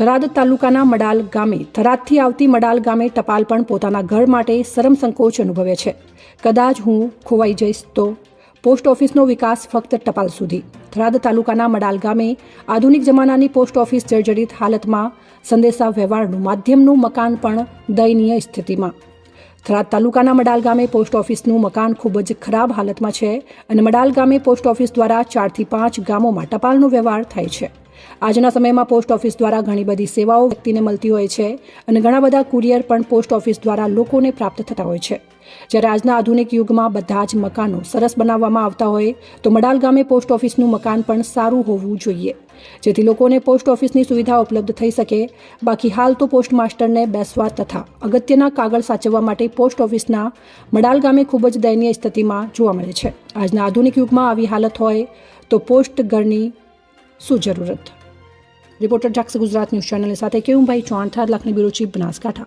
થરાદ તાલુકાના મડાલ ગામે, થરાદથી આવતી મડાલ ગામે ટપાલ પણ પોતાના ઘર માટે શરમ સંકોચ અનુભવે છે. કદાચ હું ખોવાઈ જઈશ તો? પોસ્ટ ઓફિસનો વિકાસ ફક્ત ટપાલ સુધી. થરાદ તાલુકાના મડાલ ગામે આધુનિક જમાનાની પોસ્ટ ઓફિસ જર્જરિત હાલતમાં સંદેશા વ્યવહારનું માધ્યમનું મકાન પણ દયનીય સ્થિતિમાં. થરાદ તાલુકાના મડાલ ગામે પોસ્ટ ઓફિસનું મકાન ખૂબ જ ખરાબ હાલતમાં છે અને મડાલ ગામે પોસ્ટ ઓફિસ દ્વારા ચારથી પાંચ ગામોમાં ટપાલનો વ્યવહાર થાય છે. આજના સમયમાં પોસ્ટ ઓફિસ દ્વારા ઘણી બધી સેવાઓ વ્યક્તિને મળતી હોય છે અને ઘણા બધા કુરિયર પણ પોસ્ટ ઓફિસ દ્વારા લોકોને પ્રાપ્ત થતા હોય છે. જ્યારે આજના આધુનિક યુગમાં બધા જ મકાનો સરસ બનાવવામાં આવતા હોય, તો મડાલ ગામે પોસ્ટ ઓફિસનું મકાન પણ સારું હોવું જોઈએ. જેથી લોકોને પોસ્ટ ઓફિસની સુવિધા ઉપલબ્ધ થઈ શકે. બાકી હાલ તો પોસ્ટ માસ્ટરને બેસવા તથા અગત્યના કાગળ સાચવવા માટે પોસ્ટ ઓફિસના મડાલ ગામે ખૂબ જ દયનીય સ્થિતિમાં જોવા મળે છે. આજના આધુનિક યુગમાં આવી હાલત હોય, તો પોસ્ટ ઘરની શું જરૂરત? રિપોર્ટર જાક્સ ગુજરાત ન્યૂઝ ચેનલની સાથે કેવુંભાઈ ચૌહાણ, થાર લાખની બ્યુરો ચીફ બનાસકાંઠા.